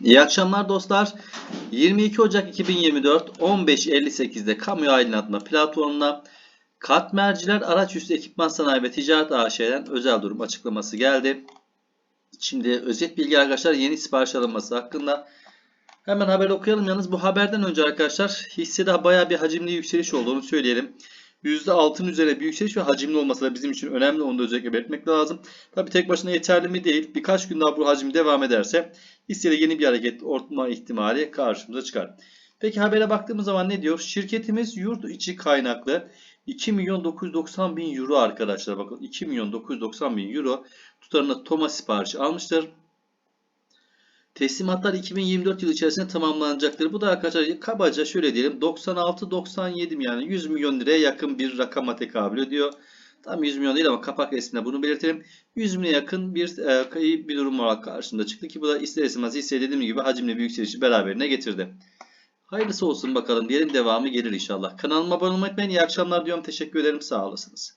İyi akşamlar dostlar. 22 Ocak 2024 15.58'de kamu aydınlatma platformuna Katmerciler Araçüstü Ekipman Sanayi ve Ticaret AŞ'den özel durum açıklaması geldi. Şimdi özet bilgi arkadaşlar yeni sipariş alınması hakkında. Hemen haber okuyalım. Yalnız bu haberden önce arkadaşlar hissede bayağı bir hacimli yükseliş olduğunu söyleyelim. %6'ın üzerine bir yükseliş ve hacimli olması da bizim için önemli. Onu da özellikle belirtmek lazım. Tabi tek başına yeterli mi değil. Birkaç gün daha bu hacim devam ederse hissede yeni bir hareket ortma ihtimali karşımıza çıkar. Peki habere baktığımız zaman ne diyor? Şirketimiz yurt içi kaynaklı 2 milyon 990 bin euro arkadaşlar. Bakın 2 milyon 990 bin euro tutarında Toma siparişi almıştır. Teslimatlar 2024 yılı içerisinde tamamlanacaktır. Bu da arkadaşlar kabaca şöyle diyelim 96-97 yani 100 milyon liraya yakın bir rakama tekabül ediyor. Tam 100 milyon değil ama kapak resminde bunu belirtelim. 100 milyona yakın bir e, bir durum olarak karşımıza çıktı ki bu da ister istemez hisse dediğim gibi hacimli bir yükselişi beraberine getirdi. Hayırlısı olsun bakalım diyelim devamı gelir inşallah. Kanalıma abone olmayı unutmayın. İyi akşamlar diyorum. Teşekkür ederim. Sağ olasınız.